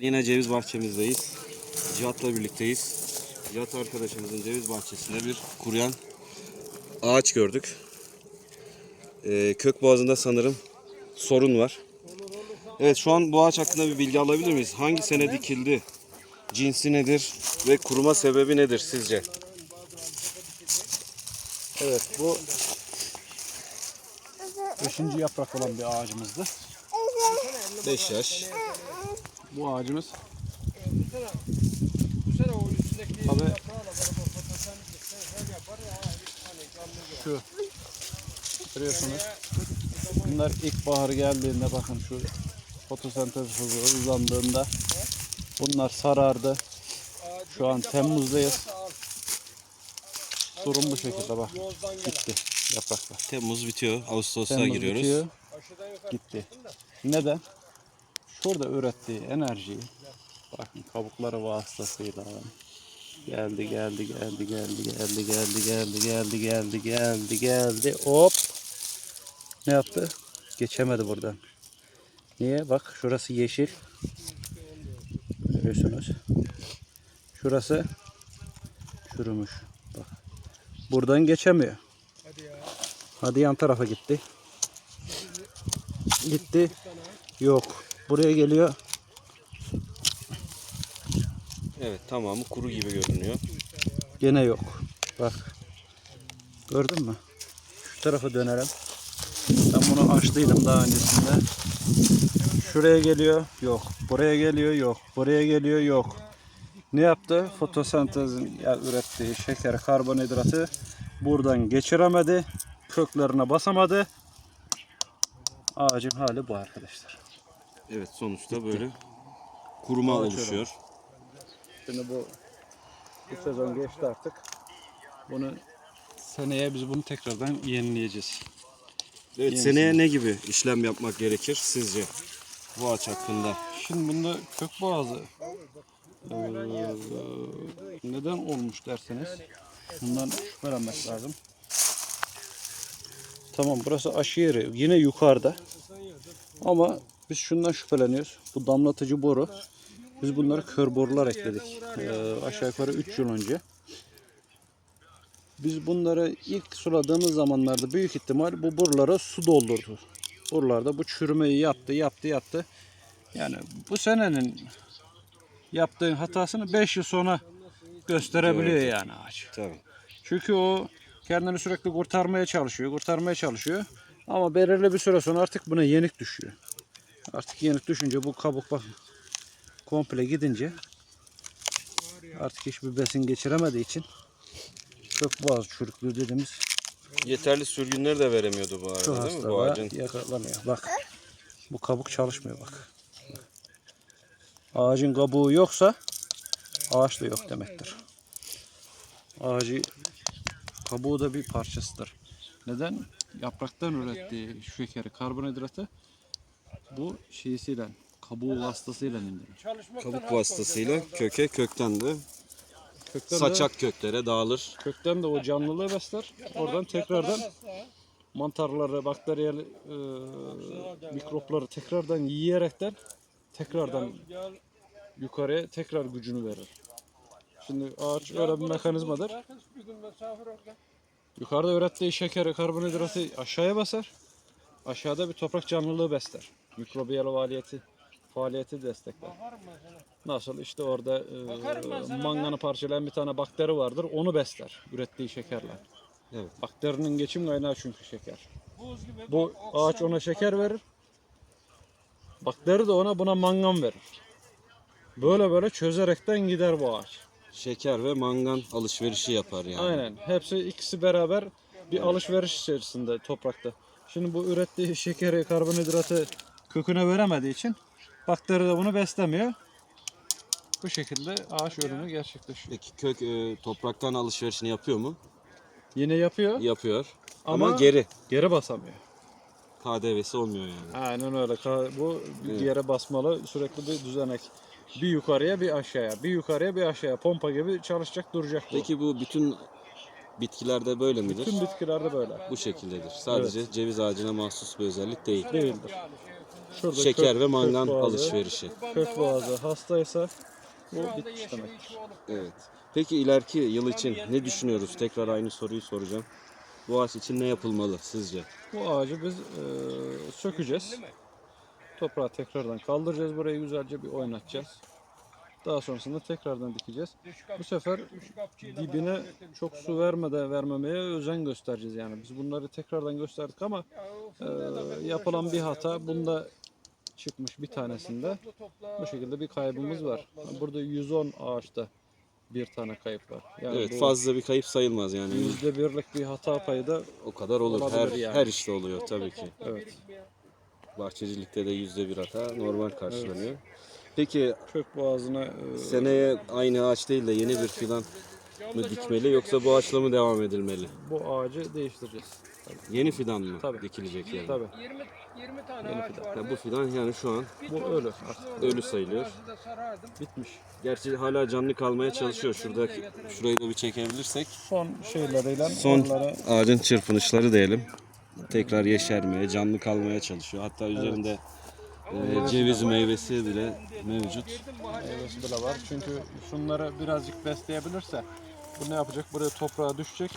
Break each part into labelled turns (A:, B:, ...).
A: Yine ceviz bahçemizdeyiz. Cihat'la birlikteyiz. Cihat arkadaşımızın ceviz bahçesinde bir kuruyan ağaç gördük. Ee, kök boğazında sanırım sorun var. Evet şu an bu ağaç hakkında bir bilgi alabilir miyiz? Hangi sene dikildi? Cinsi nedir? Ve kuruma sebebi nedir sizce?
B: Evet bu beşinci yaprak olan bir ağacımızdı.
A: 5 yaş.
B: Bu ağacımız Tabii şu görüyorsunuz. Bunlar ilkbahar geldiğinde bakın şu fotosentez hızı uzandığında bunlar sarardı. Şu an Temmuz'dayız. Durum bu şekilde bak. Gitti yapraklar.
A: Temmuz bitiyor. Ağustos'a
B: Temmuz
A: giriyoruz.
B: bitiyor, Gitti. Neden? Şurada ürettiği enerjiyi bakın kabukları vasıtasıyla geldi geldi geldi geldi geldi geldi geldi geldi geldi geldi geldi hop ne yaptı? Geçemedi buradan. Niye? Bak şurası yeşil. Görüyorsunuz. Şurası çürümüş. Bak. Buradan geçemiyor. Hadi yan tarafa gitti. Gitti. Yok. Buraya geliyor.
A: Evet tamamı kuru gibi görünüyor.
B: Gene yok. Bak. Gördün mü? Şu tarafa dönelim. Ben bunu açtıydım daha öncesinde. Şuraya geliyor. Yok. Buraya geliyor. Yok. Buraya geliyor. Yok. Ne yaptı? Fotosentezin ürettiği şeker, karbonhidratı buradan geçiremedi. Köklerine basamadı. Ağacın hali bu arkadaşlar.
A: Evet sonuçta böyle kuruma
B: Ağaç
A: oluşuyor.
B: Şimdi bu bu sezon geçti artık. Bunu seneye biz bunu tekrardan yenileyeceğiz.
A: Evet,
B: Yeni
A: seneye ne gibi işlem yapmak gerekir sizce bu ağaç hakkında?
B: Şimdi bunda kök boğazı eee, neden olmuş derseniz bundan şüphelenmek lazım. Tamam burası aşı yeri yine yukarıda ama biz şundan şüpheleniyoruz. Bu damlatıcı boru biz bunları kör borular ekledik Eee, aşağı yukarı 3 yıl önce. Biz bunları ilk suladığımız zamanlarda büyük ihtimal bu borulara su doldurdu. Borularda bu çürümeyi yaptı, yaptı, yaptı. Yani bu senenin yaptığın hatasını 5 yıl sonra gösterebiliyor
A: Evet.
B: yani ağaç.
A: Tabii.
B: Çünkü o kendini sürekli kurtarmaya çalışıyor, kurtarmaya çalışıyor. Ama belirli bir süre sonra artık buna yenik düşüyor. Artık yenik düşünce bu kabuk bak komple gidince artık hiçbir besin geçiremediği için kök boğaz çürüklüğü dediğimiz
A: Yeterli sürgünleri de veremiyordu bu arada değil mi? Bu ağacın.
B: yakalanıyor. Bak bu kabuk çalışmıyor bak. Ağacın kabuğu yoksa ağaç da yok demektir. Ağacı kabuğu da bir parçasıdır. Neden? Yapraktan ürettiği şekeri, karbonhidratı bu şeysiyle, kabuğu vasıtasıyla indiriyor.
A: Kabuk vasıtasıyla köke kökten de
B: Kökten de,
A: saçak köklere dağılır.
B: kökten de o canlılığı besler. Oradan tekrardan mantarları, bakteriyel e, mikropları tekrardan yiyerekten tekrardan yukarıya tekrar gücünü verir. Şimdi ağaç öyle bir mekanizmadır. Yukarıda ürettiği şekeri, karbonhidratı aşağıya basar. Aşağıda bir toprak canlılığı besler. Mikrobiyal faaliyeti faaliyeti destekler. Nasıl işte orada e, manganı parçalayan bir tane bakteri vardır. Onu besler ürettiği şekerle.
A: Evet.
B: Bakterinin geçim kaynağı çünkü şeker. Bu ağaç ona şeker verir. Bakteri de ona buna mangan verir. Böyle böyle çözerekten gider bu ağaç.
A: Şeker ve mangan alışverişi yapar yani.
B: Aynen. Hepsi ikisi beraber bir alışveriş içerisinde toprakta. Şimdi bu ürettiği şekeri, karbonhidratı köküne veremediği için bakteri de bunu beslemiyor. Bu şekilde ağaç ölümü gerçekleşiyor.
A: Peki kök e, topraktan alışverişini yapıyor mu?
B: Yine yapıyor
A: Yapıyor. Ama,
B: Ama-
A: geri.
B: geri basamıyor.
A: KDV'si olmuyor yani.
B: Aynen öyle. Ka- Bu bir yere basmalı sürekli bir düzenek. Bir yukarıya bir aşağıya, bir yukarıya bir aşağıya pompa gibi çalışacak duracak bu.
A: Peki bu bütün bitkilerde böyle midir?
B: Tüm bitkilerde böyle.
A: Bu şekildedir. Sadece ceviz ağacına mahsus bir özellik değil.
B: Değildir. Şurada
A: şeker
B: kök-
A: ve mangan
B: kök boğazı.
A: alışverişi.
B: Kök boğazı hastaysa bu bitmiş demek.
A: Evet. Peki ileriki yıl için ne düşünüyoruz? Tekrar aynı soruyu soracağım. Bu ağaç için ne yapılmalı sizce?
B: Bu ağacı biz e, sökeceğiz. Toprağı tekrardan kaldıracağız. Burayı güzelce bir oynatacağız. Daha sonrasında tekrardan dikeceğiz. Bu sefer dibine çok su vermeden vermemeye özen göstereceğiz yani. Biz bunları tekrardan gösterdik ama e, yapılan bir hata bunda çıkmış bir tanesinde. Bu şekilde bir kaybımız var. Burada 110 ağaçta bir tane kayıp var. Yani
A: Evet fazla bir kayıp sayılmaz yani.
B: yüzde birlik bir hata payı da
A: O kadar olur. Her,
B: yani.
A: her işte oluyor tabii ki.
B: evet.
A: Bahçecilikte de yüzde bir hata normal karşılanıyor. Peki
B: Kök boğazına e,
A: seneye aynı ağaç değil de yeni bir fidan mı dikmeli yoksa bu ağaçla mı devam edilmeli?
B: bu ağacı değiştireceğiz.
A: Yeni fidan mı
B: Tabii.
A: dikilecek yani?
B: Tabii
C: 20 20 tane
B: Yeni
C: ağaç
B: fidan.
C: vardı.
A: Ya bu fidan yani şu an
B: bu ölü artık
A: ölü sayılıyor.
C: Bazı da sarardım.
B: bitmiş.
A: Gerçi hala canlı kalmaya çalışıyor. Şurada şurayı da bir çekebilirsek.
B: Son şeyleriyle
A: Son
B: onları
A: ağacın çırpınışları diyelim. Tekrar yeşermeye, canlı kalmaya çalışıyor. Hatta üzerinde e, ceviz meyvesi bile mevcut.
B: meyvesi bile var. Çünkü şunları birazcık besleyebilirse bu ne yapacak? Buraya toprağa düşecek.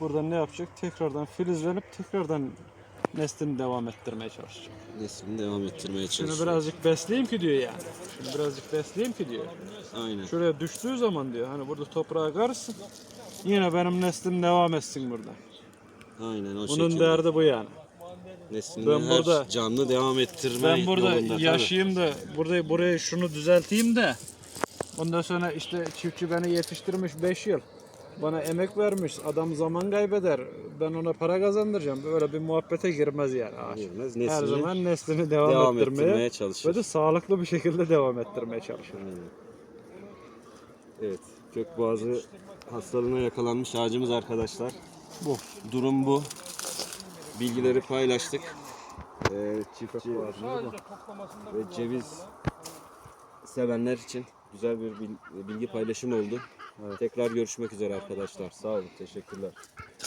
B: Buradan ne yapacak? Tekrardan filizlenip tekrardan neslini devam ettirmeye çalışacak.
A: Neslini devam ettirmeye
B: Şunu
A: çalışıyor.
B: birazcık besleyeyim ki diyor yani. Şunu birazcık besleyeyim ki diyor.
A: Aynen.
B: Şuraya düştüğü zaman diyor hani burada toprağa karışsın. Yine benim neslim devam etsin burada.
A: Aynen o
B: Bunun
A: şekilde.
B: derdi bu yani.
A: Neslini
B: Ben
A: her
B: burada-
A: canlı devam ettirme
B: Ben burada
A: yolunda, tabii.
B: yaşayayım da burada burayı şunu düzelteyim de ondan sonra işte çiftçi beni yetiştirmiş 5 yıl. Bana emek vermiş. Adam zaman kaybeder. Ben ona para kazandıracağım. Böyle bir muhabbete girmez yani ağaç.
A: Girmez,
B: Her
A: neslini
B: zaman neslini devam,
A: devam
B: ettirmeye,
A: ettirmeye çalışır.
B: ve de sağlıklı bir şekilde devam ettirmeye çalışıyor.
A: Aynen. Evet, kökboğazı hastalığına yakalanmış ağacımız arkadaşlar.
B: Bu.
A: Durum bu. Bilgileri paylaştık. Ee, çiftçi ve ceviz sevenler için güzel bir bil- bilgi paylaşımı oldu. Tekrar görüşmek üzere arkadaşlar. Sağ olun, teşekkürler.